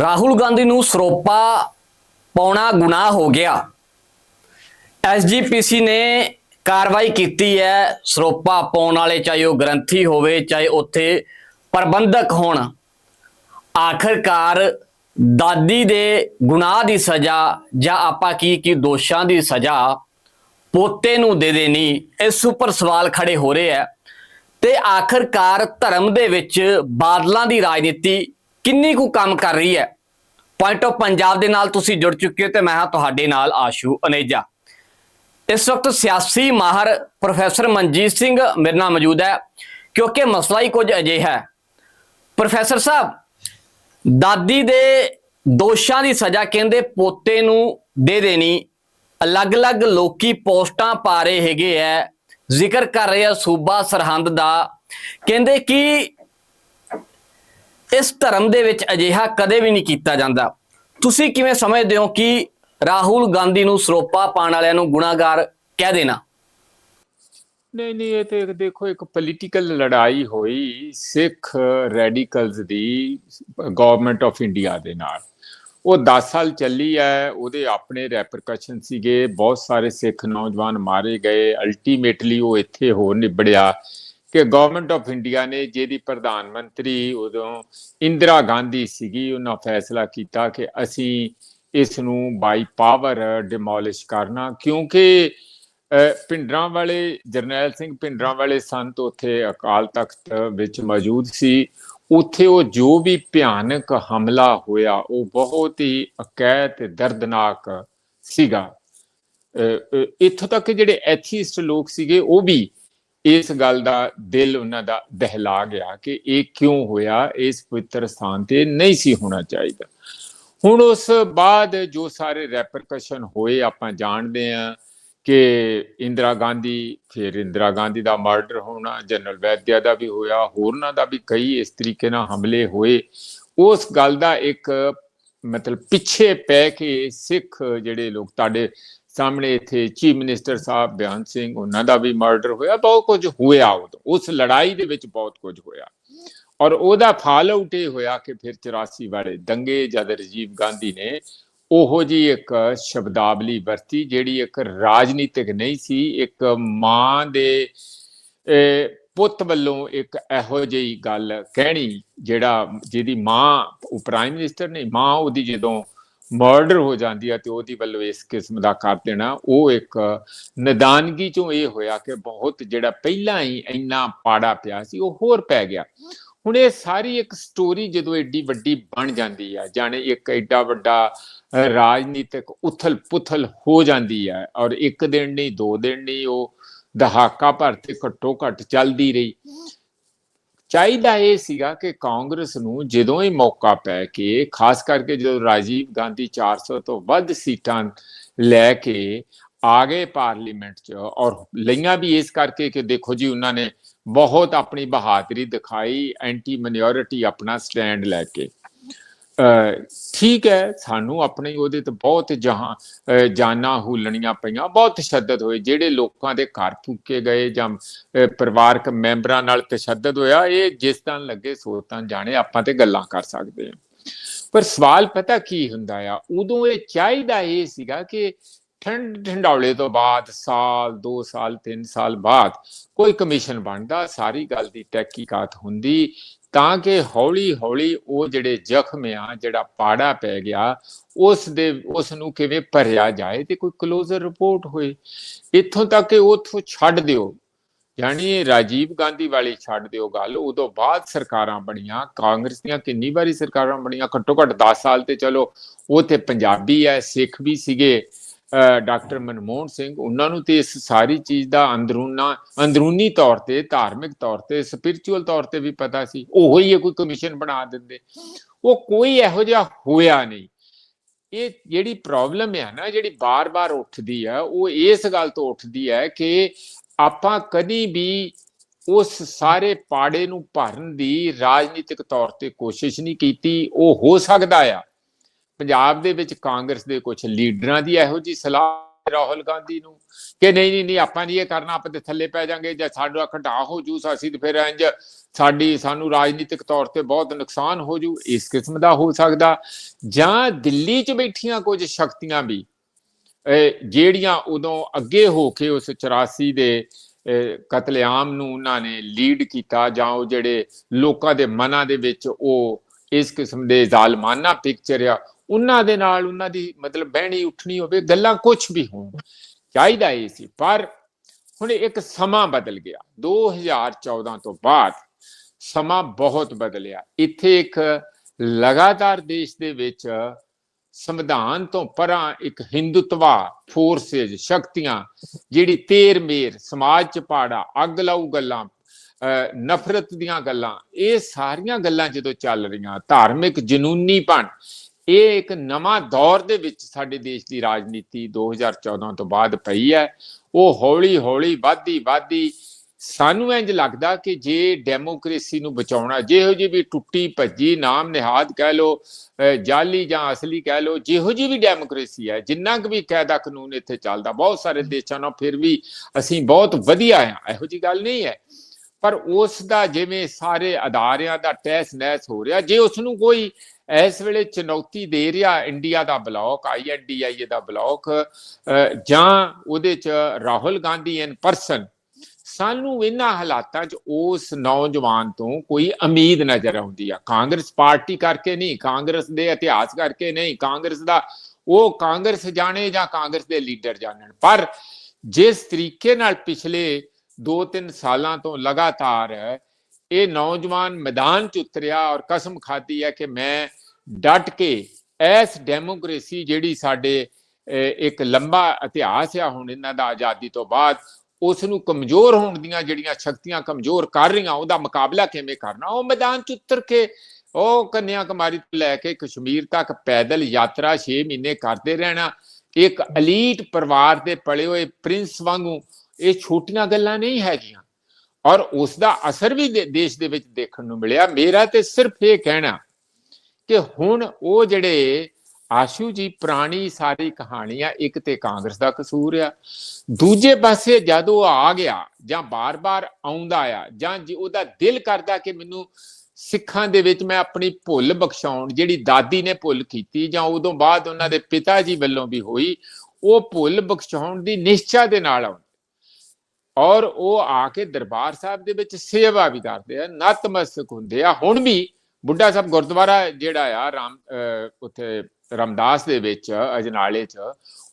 ਰਾਹੁਲ ਗਾਂਧੀ ਨੂੰ ਸਰੋਪਾ ਪਾਉਣਾ ਗੁਨਾਹ ਹੋ ਗਿਆ। ਐਸਜੀਪੀਸੀ ਨੇ ਕਾਰਵਾਈ ਕੀਤੀ ਹੈ, ਸਰੋਪਾ ਪਾਉਣ ਵਾਲੇ ਚਾਹੇ ਉਹ ਗ੍ਰੰਥੀ ਹੋਵੇ, ਚਾਹੇ ਉੱਥੇ ਪ੍ਰਬੰਧਕ ਹੋਣ। ਆਖਰਕਾਰ ਦਾਦੀ ਦੇ ਗੁਨਾਹ ਦੀ ਸਜ਼ਾ ਜਾਂ ਆਪਾਂ ਕੀ ਕੀ ਦੋਸ਼ਾਂ ਦੀ ਸਜ਼ਾ ਪੋਤੇ ਨੂੰ ਦੇ ਦੇਣੀ ਇਸ ਉੱਪਰ ਸਵਾਲ ਖੜੇ ਹੋ ਰਹੇ ਆ ਤੇ ਆਖਰਕਾਰ ਧਰਮ ਦੇ ਵਿੱਚ ਬਾਦਲਾਂ ਦੀ ਰਾਜਨੀਤੀ ਕਿੰਨੀ ਕੁ ਕੰਮ ਕਰ ਰਹੀ ਹੈ? ਪੁਆਇੰਟ ਆਫ ਪੰਜਾਬ ਦੇ ਨਾਲ ਤੁਸੀਂ ਜੁੜ ਚੁੱਕੇ ਹੋ ਤੇ ਮੈਂ ਹਾਂ ਤੁਹਾਡੇ ਨਾਲ ਆਸ਼ੂ ਅਨੇਜਾ। ਇਸ ਵਕਤ ਸਿਆਸੀ ਮਾਹਰ ਪ੍ਰੋਫੈਸਰ ਮਨਜੀਤ ਸਿੰਘ ਮੇਰੇ ਨਾਲ ਮੌਜੂਦ ਹੈ, ਕਿਉਂਕਿ ਮਸਲਾ ਹੀ ਕੁਝ ਅਜਿਹਾ ਹੈ। ਪ੍ਰੋਫੈਸਰ ਸਾਹਿਬ, ਦਾਦੀ ਦੇ ਦੋਸ਼ਾਂ ਦੀ ਸਜ਼ਾ ਕਹਿੰਦੇ ਪੋਤੇ ਨੂੰ ਦੇ ਦੇਣੀ। ਅਲੱਗ-ਅਲੱਗ ਲੋਕੀ ਪੋਸਟਾਂ ਪਾ ਰਹੇ ਹੈਗੇ ਐ, ਜ਼ਿਕਰ ਕਰ ਰਹੇ ਆ ਸੂਬਾ ਸਰਹੰਦ ਦਾ। ਕਹਿੰਦੇ ਕਿ ਇਸ ਧਰਮ ਦੇ ਵਿੱਚ ਅਜਿਹਾ ਕਦੇ ਵੀ ਨਹੀਂ ਕੀਤਾ ਜਾਂਦਾ। ਤੁਸੀਂ ਕਿਵੇਂ ਸਮਝਦੇ ਹੋ ਕਿ ਰਾਹੁਲ ਗਾਂਧੀ ਨੂੰ ਸਰੋਪਾ ਪਾਣ ਵਾਲਿਆਂ ਨੂੰ ਗੁਨਾਹਗਾਰ ਕਹਿ ਦੇਣਾ? ਨਹੀਂ ਨਹੀਂ, ਇਹ ਤੇ ਦੇਖੋ, ਇੱਕ ਪੋਲੀਟੀਕਲ ਲੜਾਈ ਹੋਈ ਸਿੱਖ ਰੈਡੀਕਲਸ ਦੀ ਗਵਰਨਮੈਂਟ ਆਫ ਇੰਡੀਆ ਦੇ ਨਾਲ। ਉਹ 10 ਸਾਲ ਚੱਲੀ ਹੈ, ਉਹਦੇ ਆਪਣੇ ਰੈਪਰਕਸ਼ਨ ਸੀਗੇ, ਬਹੁਤ ਸਾਰੇ ਸਿੱਖ ਨੌਜਵਾਨ ਮਾਰੇ ਗਏ। ਅਲਟੀਮੇਟਲੀ ਉਹ ਇੱਥੇ ਹੋ ਨਿਬੜਿਆ। ਕਿ ਗਵਰਨਮੈਂਟ ਆਫ ਇੰਡੀਆ ਨੇ ਜਿਹਦੀ ਪ੍ਰਧਾਨ ਮੰਤਰੀ ਉਦੋਂ ਇੰਦਰਾ ਗਾਂਧੀ ਸੀਗੀ, ਉਹਨਾਂ ਫੈਸਲਾ ਕੀਤਾ ਕਿ ਅਸੀਂ ਇਸ ਨੂੰ ਬਾਈ ਪਾਵਰ ਡਿਮੋਲਿਸ਼ ਕਰਨਾ, ਕਿਉਂਕਿ ਅਹ ਪਿੰਡਰਾਂ ਵਾਲੇ ਜਰਨੈਲ ਸਿੰਘ ਪਿੰਡਰਾਂ ਵਾਲੇ ਸੰਤ ਉੱਥੇ ਅਕਾਲ ਤਖਤ ਵਿੱਚ ਮੌਜੂਦ ਸੀ। ਉੱਥੇ ਉਹ ਜੋ ਵੀ ਭਿਆਨਕ ਹਮਲਾ ਹੋਇਆ, ਉਹ ਬਹੁਤ ਹੀ ਅਕੈਤ ਤੇ ਦਰਦਨਾਕ ਸੀਗਾ। ਇੱਥੋਂ ਤੱਕ ਕਿ ਜਿਹੜੇ ਐਥੀਸਟ ਲੋਕ ਸੀਗੇ, ਉਹ ਵੀ ਇਸ ਗੱਲ ਦਾ ਦਿਲ ਉਹਨਾਂ ਦਾ ਦਹਿਲਾ ਗਿਆ ਕਿ ਇਹ ਕਿਉਂ ਹੋਇਆ, ਇਸ ਪਵਿੱਤਰ ਸਥਾਨ ਤੇ ਨਹੀਂ ਸੀ ਹੋਣਾ ਚਾਹੀਦਾ। ਹੁਣ ਉਸ ਬਾਅਦ ਜੋ ਸਾਰੇ ਰੈਪਰਕਸ਼ਨ ਹੋਏ, ਆਪਾਂ ਜਾਣਦੇ ਹਾਂ ਕਿ ਇੰਦਰਾ ਗਾਂਧੀ, ਫਿਰ ਇੰਦਰਾ ਗਾਂਧੀ ਦਾ ਮਰਡਰ ਹੋਣਾ, ਜਨਰਲ ਵੈਦਿਆ ਦਾ ਵੀ ਹੋਇਆ, ਹੋਰਨਾਂ ਦਾ ਵੀ ਕਈ ਇਸ ਤਰੀਕੇ ਨਾਲ ਹਮਲੇ ਹੋਏ। ਉਸ ਗੱਲ ਦਾ ਇੱਕ ਮਤਲਬ ਪਿੱਛੇ ਪੈ ਕੇ ਸਿੱਖ ਜਿਹੜੇ ਲੋਕ, ਤੁਹਾਡੇ ਸਾਹਮਣੇ ਇੱਥੇ ਚੀਫ ਮਿਨਿਸਟਰ ਸਾਹਿਬ ਬਿਆਨ ਸਿੰਘ ਉਹਨਾਂ ਦਾ ਵੀ ਮਰਡਰ ਹੋਇਆ ਬਹੁਤ ਕੁਝ ਹੋਇਆ ਉਸ ਲੜਾਈ ਦੇ ਵਿੱਚ ਬਹੁਤ ਕੁਝ ਹੋਇਆ। ਔਰ ਉਹਦਾ ਫਾਲ ਆਊਟ ਇਹ ਹੋਇਆ ਕਿ ਫਿਰ 84 ਵਾਲੇ ਦੰਗੇ ਜਦ ਰਾਜੀਵ ਗਾਂਧੀ ਨੇ ਉਹੋ ਜੀ ਇੱਕ ਸ਼ਬਦਾਵਲੀ ਵਰਤੀ ਜਿਹੜੀ ਇੱਕ ਰਾਜਨੀਤਿਕ ਨਹੀਂ ਸੀ ਇੱਕ ਮਾਂ ਦੇ ਅਹ, ਪੁੱਤ ਵੱਲੋਂ ਇੱਕ ਇਹੋ ਜਿਹੀ ਗੱਲ ਕਹਿਣੀ ਜਿਹੜਾ ਜਿਹਦੀ ਮਾਂ ਉਹ ਪ੍ਰਾਈਮ ਮਿਨਿਸਟਰ ਨਹੀਂ ਮਾਂ ਉਹਦੀ ਜਦੋਂ ਮਰਡਰ ਹੋ ਜਾਂਦੀ ਹੈ ਤੇ ਉਹਦੀ ਵੱਲੋਂ ਇਸ ਕਿਸਮ ਦਾ ਕਰ ਦੇਣਾ, ਉਹ ਇੱਕ ਨਿਦਾਨਗੀ ਚੋਂ ਇਹ ਹੋਇਆ ਕਿ ਬਹੁਤ ਜਿਹੜਾ ਪਹਿਲਾਂ ਹੀ ਇੰਨਾ ਪਾੜਾ ਪਿਆ ਸੀ, ਉਹ ਹੋਰ ਪੈ ਗਿਆ। ਹੁਣ ਇਹ ਸਾਰੀ ਇੱਕ ਸਟੋਰੀ ਜਦੋਂ ਏਡੀ ਵੱਡੀ ਬਣ ਜਾਂਦੀ ਹੈ ਜਾਣੇ ਇੱਕ ਐਡਾ ਵੱਡਾ ਰਾਜਨੀਤਿਕ ਉਥਲ ਪੁਥਲ ਹੋ ਜਾਂਦੀ ਹੈ ਔਰ ਇੱਕ ਦਿਨ ਨਹੀਂ, ਦੋ ਦਿਨ ਨਹੀਂ, ਉਹ ਦਹਾਕਾ ਭਰ ਤੇ ਘੱਟੋ ਘੱਟ ਚੱਲਦੀ ਰਹੀ। ਚਾਹੀਦਾ ਇਹ ਸੀਗਾ ਕਿ ਕਾਂਗਰਸ ਨੂੰ ਜਦੋਂ ਹੀ ਮੌਕਾ ਪੈ ਕੇ, ਖਾਸ ਕਰਕੇ ਜਦੋਂ ਰਾਜੀਵ ਗਾਂਧੀ 400 ਤੋਂ ਵੱਧ ਸੀਟਾਂ ਲੈ ਕੇ ਆ ਗਏ ਪਾਰਲੀਮੈਂਟ 'ਚ ਔਰ ਲਈਆਂ ਵੀ ਇਸ ਕਰਕੇ ਕਿ ਦੇਖੋ ਜੀ ਉਹਨਾਂ ਨੇ ਬਹੁਤ ਆਪਣੀ ਬਹਾਦਰੀ ਦਿਖਾਈ ਐਂਟੀ ਮਿਨੋਰਿਟੀ ਆਪਣਾ ਸਟੈਂਡ ਲੈ ਕੇ। ਠੀਕ ਹੈ, ਸਾਨੂੰ ਆਪਣੇ ਉਹਦੇ ਤੇ ਬਹੁਤ ਜਹਾਂ, ਅਹ, ਜਾਨਾਂ ਹੂਲਣੀਆਂ ਪਈਆਂ, ਬਹੁਤ ਤਸ਼ੱਦਦ ਹੋਏ, ਜਿਹੜੇ ਲੋਕਾਂ ਦੇ ਘਰ ਫੂਕੇ ਗਏ ਜਾਂ ਪਰਿਵਾਰਕ ਮੈਂਬਰਾਂ ਨਾਲ ਤਸ਼ੱਦਦ ਹੋਇਆ, ਇਹ ਜਿਸ ਤਰ੍ਹਾਂ ਲੱਗੇ ਸੋ ਤਾਂ ਜਾਣੇ, ਆਪਾਂ ਤੇ ਗੱਲਾਂ ਕਰ ਸਕਦੇ ਹਾਂ। ਪਰ ਸਵਾਲ ਪਤਾ ਕੀ ਹੁੰਦਾ ਆ, ਉਦੋਂ ਇਹ ਚਾਹੀਦਾ ਇਹ ਸੀਗਾ ਕਿ ਠੰਡ, ਠੰਡੌਲੇ ਤੋਂ ਬਾਅਦ, ਸਾਲ 2 ਸਾਲ 3 ਸਾਲ ਬਾਅਦ ਕੋਈ ਕਮਿਸ਼ਨ ਬਣਦਾ, ਸਾਰੀ ਗੱਲ ਦੀ ਤਹਿਕੀਕਾਤ ਹੁੰਦੀ ਤਾਂ ਕਿ ਹੌਲੀ ਹੌਲੀ ਉਹ ਜਿਹੜੇ ਜ਼ਖਮ ਆ, ਜਿਹੜਾ ਪਾੜਾ ਪੈ ਗਿਆ, ਉਸ ਦੇ, ਉਸ ਨੂੰ ਕਿਵੇਂ ਭਰਿਆ ਜਾਏ ਤੇ ਕੋਈ ਕਲੋਜ਼ਰ ਰਿਪੋਰਟ ਹੋਏ। ਇੱਥੋਂ ਤੱਕ ਕਿ ਉਥੋਂ ਛੱਡ ਦਿਓ। ਯਾਨੀ ਰਾਜੀਵ ਗਾਂਧੀ ਵਾਲੀ ਛੱਡ ਦਿਓ ਗੱਲ। ਉਦੋਂ ਬਾਅਦ ਸਰਕਾਰਾਂ ਬਣੀਆਂ, ਕਾਂਗਰਸ ਦੀਆਂ ਕਿੰਨੀ ਵਾਰੀ ਸਰਕਾਰਾਂ ਬਣੀਆਂ? ਘੱਟੋ ਘੱਟ 10 ਸਾਲ ਤੇ ਚਲੋ, ਉਹ ਤੇ ਪੰਜਾਬੀ ਐ ਸਿੱਖ ਵੀ ਸੀਗੇ। ਡਾਕਟਰ ਮਨਮੋਹਨ ਸਿੰਘ, ਉਹਨਾਂ ਨੂੰ ਤੇ ਇਸ ਸਾਰੀ ਚੀਜ਼ ਦਾ ਅੰਦਰੂਨਾ, ਅੰਦਰੂਨੀ ਤੌਰ ਤੇ, ਧਾਰਮਿਕ ਤੌਰ ਤੇ ਸਪਿਰਚੁਅਲ ਤੌਰ ਤੇ ਵੀ ਪਤਾ ਸੀ। ਉਹੋ ਹੀ ਇਹ ਕੋਈ ਕਮਿਸ਼ਨ ਬਣਾ ਦਿੰਦੇ। ਉਹ ਕੋਈ ਇਹੋ ਜਿਹਾ ਹੋਇਆ ਨਹੀਂ। ਇਹ ਜਿਹੜੀ ਪ੍ਰੋਬਲਮ ਹੈ ਨਾ, ਜਿਹੜੀ ਬਾਰ-ਬਾਰ ਉੱਠਦੀ ਹੈ ਉਹ ਇਸ ਗੱਲ ਤੋਂ ਉੱਠਦੀ ਹੈ ਕਿ ਆਪਾਂ ਕਦੀ ਵੀ ਉਸ ਸਾਰੇ ਪਾੜੇ ਨੂੰ ਭਰਨ ਦੀ ਰਾਜਨੀਤਿਕ ਤੌਰ ਤੇ ਕੋਸ਼ਿਸ਼ ਨਹੀਂ ਕੀਤੀ। ਉਹ ਹੋ ਸਕਦਾ ਆ। ਪੰਜਾਬ ਦੇ ਵਿੱਚ ਕਾਂਗਰਸ ਦੇ ਕੁਝ ਲੀਡਰਾਂ ਦੀ ਇਹੋ ਜੀ ਸਲਾਹ ਰਾਹੁਲ ਗਾਂਧੀ ਨੂੰ ਕਿ ਨਹੀਂ ਨਹੀਂ ਨਹੀਂ, ਆਪਾਂ ਨਹੀਂ ਇਹ ਕਰਨਾ, ਆਪਾਂ ਤੇ ਥੱਲੇ ਪੈ ਜਾਾਂਗੇ, ਜਾਂ ਸਾਡਾ ਘਟਾ ਹੋ ਜੂ, ਅਸੀਂ ਤੇ ਫਿਰ ਇੰਜ ਸਾਡੀ, ਸਾਨੂੰ ਰਾਜਨੀਤਿਕ ਤੌਰ ਤੇ ਬਹੁਤ ਨੁਕਸਾਨ ਹੋ ਜੂ, ਇਸ ਕਿਸਮ ਦਾ ਹੋ ਸਕਦਾ। ਜਾਂ ਦਿੱਲੀ 'ਚ ਬੈਠੀਆਂ ਕੁਝ ਸ਼ਕਤੀਆਂ ਵੀ, ਅਹ, ਜਿਹੜੀਆਂ ਉਦੋਂ ਅੱਗੇ ਹੋ ਕੇ ਉਸ 84 ਦੇ, ਅਹ, ਕਤਲੇਆਮ ਨੂੰ ਉਹਨਾਂ ਨੇ ਲੀਡ ਕੀਤਾ, ਜਾਂ ਉਹ ਜਿਹੜੇ ਲੋਕਾਂ ਦੇ ਮਨਾਂ ਦੇ ਵਿੱਚ ਉਹ ਇਸ ਕਿਸਮ ਦੇ ਜ਼ਾਲਮਾਨਾ ਪਿਕਚਰ ਆ ਉਹਨਾਂ ਦੇ ਨਾਲ ਉਹਨਾਂ ਦੀ ਮਤਲਬ ਬਹਿਣੀ, ਉੱਠਣੀ ਹੋਵੇ, ਗੱਲਾਂ ਕੁਝ ਵੀ ਹੋਣ, ਚਾਹੀਦਾ ਇਹ ਸੀ। ਪਰ ਹੁਣ ਇੱਕ ਸਮਾਂ ਬਦਲ ਗਿਆ। 2014 ਤੋਂ ਬਾਅਦ ਸਮਾਂ ਬਹੁਤ ਬਦਲਿਆ। ਇੱਥੇ ਇੱਕ ਲਗਾਤਾਰ ਦੇਸ਼ ਦੇ ਵਿੱਚ ਸੰਵਿਧਾਨ ਤੋਂ ਪਰਾਂ ਇੱਕ ਹਿੰਦੂਤਵਾ ਫੋਰਸਸ ਸ਼ਕਤੀਆਂ, ਜਿਹੜੀ ਤੇਰ ਮੇਰ, ਸਮਾਜ ਚ ਪਾੜਾ, ਅੱਗ ਲਾਊ ਗੱਲਾਂ ਅਹ ਨਫ਼ਰਤ ਦੀਆਂ ਗੱਲਾਂ, ਇਹ ਸਾਰੀਆਂ ਗੱਲਾਂ ਜਦੋਂ ਚੱਲ ਰਹੀਆਂ, ਧਾਰਮਿਕ ਜਨੂਨੀਪਣ ਇਹ ਇੱਕ ਨਵਾਂ ਦੌਰ ਦੇ ਵਿੱਚ ਸਾਡੇ ਦੇਸ਼ ਦੀ ਰਾਜਨੀਤੀ 2014 ਤੋਂ ਬਾਅਦ ਪਈ ਹੈ। ਉਹ ਹੌਲੀ ਹੌਲੀ ਵਾਧੀ ਵਾਧੀ ਸਾਨੂੰ ਇੰਜ ਲੱਗਦਾ ਕਿ ਜੇ ਡੈਮੋਕ੍ਰੇਸੀ ਨੂੰ ਬਚਾਉਣਾ, ਜਿਹੋ ਜਿਹੀ ਵੀ ਟੁੱਟੀ ਭੱਜੀ ਨਾਮ ਨਿਹਾਦ ਕਹਿ ਲੋ ਜਾਲੀ ਜਾਂ ਅਸਲੀ ਕਹਿ ਲੋ ਜਿਹੋ ਜਿਹੀ ਵੀ ਡੈਮੋਕ੍ਰੇਸੀ ਹੈ, ਜਿੰਨਾ ਕੁ ਵੀ ਕਾਇਦਾ ਕਾਨੂੰਨ ਇੱਥੇ ਚੱਲਦਾ, ਬਹੁਤ ਸਾਰੇ ਦੇਸ਼ਾਂ ਨਾਲ ਫਿਰ ਵੀ ਅਸੀਂ ਬਹੁਤ ਵਧੀਆ ਆ ਇਹੋ ਜੀ ਗੱਲ ਨਹੀਂ ਹੈ। ਪਰ ਉਸ ਦਾ ਜਿਵੇਂ ਸਾਰੇ ਅਦਾਰਿਆਂ ਦਾ ਟੈਸ ਨੈਸ ਹੋ ਰਿਹਾ, ਜੇ ਉਸ ਨੂੰ ਕੋਈ ਇਸ ਵੇਲੇ ਚੁਣੌਤੀ ਦੇ ਰਿਹਾ, ਇੰਡੀਆ ਦਾ ਬਲੌਕ ਆਈਐਨਡੀਆਈ ਦਾ ਬਲੌਕ ਜਾਂ ਉਹਦੇ ਚ ਰਾਹੁਲ ਗਾਂਧੀ ਇਨ ਪਰਸਨ ਸਾਨੂੰ ਇਹਨਾਂ ਹਾਲਾਤਾਂ 'ਚ ਉਸ ਨੌਜਵਾਨ ਤੋਂ ਕੋਈ ਉਮੀਦ ਨਜ਼ਰ ਆਉਂਦੀ ਆ। ਕਾਂਗਰਸ ਪਾਰਟੀ ਕਰਕੇ ਨਹੀਂ, ਕਾਂਗਰਸ ਦੇ ਇਤਿਹਾਸ ਕਰਕੇ ਨਹੀਂ, ਕਾਂਗਰਸ ਦਾ, ਉਹ ਕਾਂਗਰਸ ਜਾਣੇ ਜਾਂ ਕਾਂਗਰਸ ਦੇ ਲੀਡਰ ਜਾਣਨ। ਪਰ ਜਿਸ ਤਰੀਕੇ ਨਾਲ ਪਿਛਲੇ 2-3 ਸਾਲਾਂ ਤੋਂ ਲਗਾਤਾਰ ਇਹ ਨੌਜਵਾਨ ਮੈਦਾਨ 'ਚ ਉਤਰਿਆ ਔਰ ਕਸਮ ਖਾਦੀ ਹੈ ਕਿ ਮੈਂ ਡਟ ਕੇ ਇਸ ਡੈਮੋਕ੍ਰੇਸੀ ਜਿਹੜੀ ਸਾਡੇ ਇੱਕ ਲੰਬਾ ਇਤਿਹਾਸ ਆ ਹੁਣ ਇਹਨਾਂ ਦਾ ਆਜ਼ਾਦੀ ਤੋਂ ਬਾਅਦ ਉਸ ਨੂੰ ਕਮਜ਼ੋਰ ਹੋਣ ਦੀਆਂ ਜਿਹੜੀਆਂ ਸ਼ਕਤੀਆਂ ਕਮਜ਼ੋਰ ਕਰ ਰਹੀਆਂ, ਉਹਦਾ ਮੁਕਾਬਲਾ ਕਿਵੇਂ ਕਰਨਾ? ਉਹ ਮੈਦਾਨ 'ਚ ਉਤਰ ਕੇ ਉਹ ਕੰਨਿਆ ਕੁਮਾਰੀ ਤੋਂ ਲੈ ਕੇ ਕਸ਼ਮੀਰ ਤੱਕ ਪੈਦਲ ਯਾਤਰਾ 6 ਮਹੀਨੇ ਕਰਦੇ ਰਹਿਣਾ, ਇੱਕ ਅਲੀਟ ਪਰਿਵਾਰ ਦੇ ਪਲੇ ਹੋਏ ਪ੍ਰਿੰਸ ਵਾਂਗੂ ਇਹ ਛੋਟੀਆਂ ਗੱਲਾਂ ਨਹੀਂ ਹੈਗੀਆਂ। ਔਰ ਉਸ ਦਾ ਅਸਰ ਵੀ ਦੇ- ਦੇਸ਼ ਦੇ ਵਿੱਚ ਦੇਖਣ ਨੂੰ ਮਿਲਿਆ। ਮੇਰਾ ਤੇ ਸਿਰਫ ਇਹ ਕਹਿਣਾ ਕਿ ਹੁਣ ਉਹ ਜਿਹੜੇ ਆਸ਼ੂ ਜੀ ਪੁਰਾਣੀ ਸਾਰੀ ਕਹਾਣੀ ਆ ਇੱਕ ਤੇ ਕਾਂਗਰਸ ਦਾ ਕਸੂਰ ਆ, ਦੂਜੇ ਪਾਸੇ ਜਦ ਉਹ ਆ ਗਿਆ ਜਾਂ ਬਾਰ-ਬਾਰ ਆਉਂਦਾ ਆ ਜਾਂ ਜੀ ਉਹਦਾ ਦਿਲ ਕਰਦਾ ਕਿ ਮੈਨੂੰ ਸਿੱਖਾਂ ਦੇ ਵਿੱਚ ਮੈਂ ਆਪਣੀ ਭੁੱਲ ਬਖਸ਼ਾਉਣ, ਜਿਹੜੀ ਦਾਦੀ ਨੇ ਭੁੱਲ ਕੀਤੀ ਜਾਂ ਉਦੋਂ ਬਾਅਦ ਉਹਨਾਂ ਦੇ ਪਿਤਾ ਜੀ ਵੱਲੋਂ ਵੀ ਹੋਈ, ਉਹ ਭੁੱਲ ਬਖਸ਼ਾਉਣ ਦੀ ਨਿਸ਼ਚਾ ਦੇ ਨਾਲ ਆਉਂਦੇ। ਔਰ ਉਹ ਆ ਕੇ ਦਰਬਾਰ ਸਾਹਿਬ ਦੇ ਵਿੱਚ ਸੇਵਾ ਵੀ ਕਰਦੇ ਆ, ਨਤਮਸਤਕ ਹੁੰਦੇ ਆ। ਹੁਣ ਵੀ ਬੁੱਢਾ ਸਾਹਿਬ ਗੁਰਦੁਆਰਾ ਜਿਹੜਾ ਆ, ਰਾਮ, ਅਹ ਉੱਥੇ ਰਮਦਾਸ ਦੇ ਵਿੱਚ, ਅਜਨਾਲੇ 'ਚ,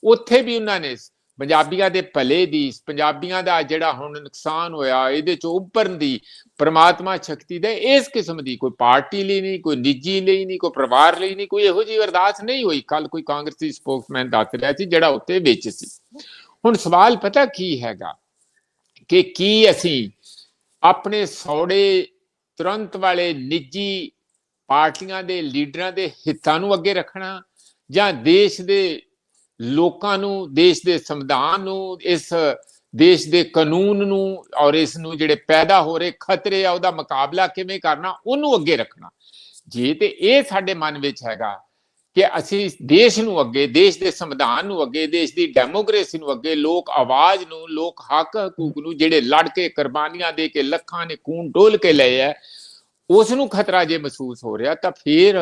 ਉੱਥੇ ਵੀ ਉਹਨਾਂ ਨੇ ਪੰਜਾਬੀਆਂ ਦੇ ਭਲੇ ਦੀ, ਪੰਜਾਬੀਆਂ ਦਾ ਜਿਹੜਾ ਹੁਣ ਨੁਕਸਾਨ ਹੋਇਆ, ਇਹਦੇ 'ਚ ਉੱਭਰਨ ਦੀ ਪਰਮਾਤਮਾ ਸ਼ਕਤੀ ਦੇ ਇਸ ਕਿਸਮ ਦੀ ਕੋਈ ਪਾਰਟੀ ਲਈ ਨਹੀਂ, ਕੋਈ ਨਿੱਜੀ ਲਈ ਨਹੀਂ, ਕੋਈ ਪਰਿਵਾਰ ਲਈ ਨਹੀਂ, ਕੋਈ ਇਹੋ ਜਿਹੀ ਅਰਦਾਸ ਨਹੀਂ ਹੋਈ। ਕੱਲ ਕੋਈ ਕਾਂਗਰਸੀ ਸਪੋਕਸਮੈਨ ਦੱਸ ਰਿਹਾ ਸੀ, ਜਿਹੜਾ ਉੱਤੇ ਵਿੱਚ ਸੀ। ਹੁਣ ਸਵਾਲ ਪਤਾ ਕੀ ਹੈਗਾ? ਕਿ ਕੀ ਅਸੀਂ ਆਪਣੇ ਸੌੜੇ ਤੁਰੰਤ ਵਾਲੇ ਨਿੱਜੀ ਪਾਰਟੀਆਂ ਦੇ ਲੀਡਰਾਂ ਦੇ ਹਿੱਤਾਂ ਨੂੰ ਅੱਗੇ ਰੱਖਣਾ ਜਾਂ ਦੇਸ਼ ਦੇ ਲੋਕਾਂ ਨੂੰ, ਦੇਸ਼ ਦੇ ਸੰਵਿਧਾਨ ਨੂੰ, ਇਸ ਦੇਸ਼ ਦੇ ਕਾਨੂੰਨ ਨੂੰ ਔਰ ਇਸ ਨੂੰ ਜਿਹੜੇ ਪੈਦਾ ਹੋ ਰਹੇ ਖਤਰੇ ਆ, ਉਹਦਾ ਮੁਕਾਬਲਾ ਕਿਵੇਂ ਕਰਨਾ, ਉਹਨੂੰ ਅੱਗੇ ਰੱਖਣਾ। ਜੇ ਤੇ ਇਹ ਸਾਡੇ ਮਨ ਵਿੱਚ ਹੈਗਾ ਕਿ ਅਸੀਂ ਦੇਸ਼ ਨੂੰ ਅੱਗੇ, ਦੇਸ਼ ਦੇ ਸੰਵਿਧਾਨ ਨੂੰ ਅੱਗੇ, ਦੇਸ਼ ਦੀ ਡੈਮੋਕ੍ਰੇਸੀ ਨੂੰ ਅੱਗੇ, ਲੋਕ ਆਵਾਜ਼ ਨੂੰ, ਲੋਕ ਹੱਕ ਹਕੂਕ ਨੂੰ ਜਿਹੜੇ ਲੜ ਕੇ ਕੁਰਬਾਨੀਆਂ ਦੇ ਕੇ ਲੱਖਾਂ ਨੇ ਖੂਨ ਡੋਲ ਕੇ ਲਏ ਆ ਉਸ ਨੂੰ ਖਤਰਾ ਜੇ ਮਹਿਸੂਸ ਹੋ ਰਿਹਾ ਤਾਂ ਫਿਰ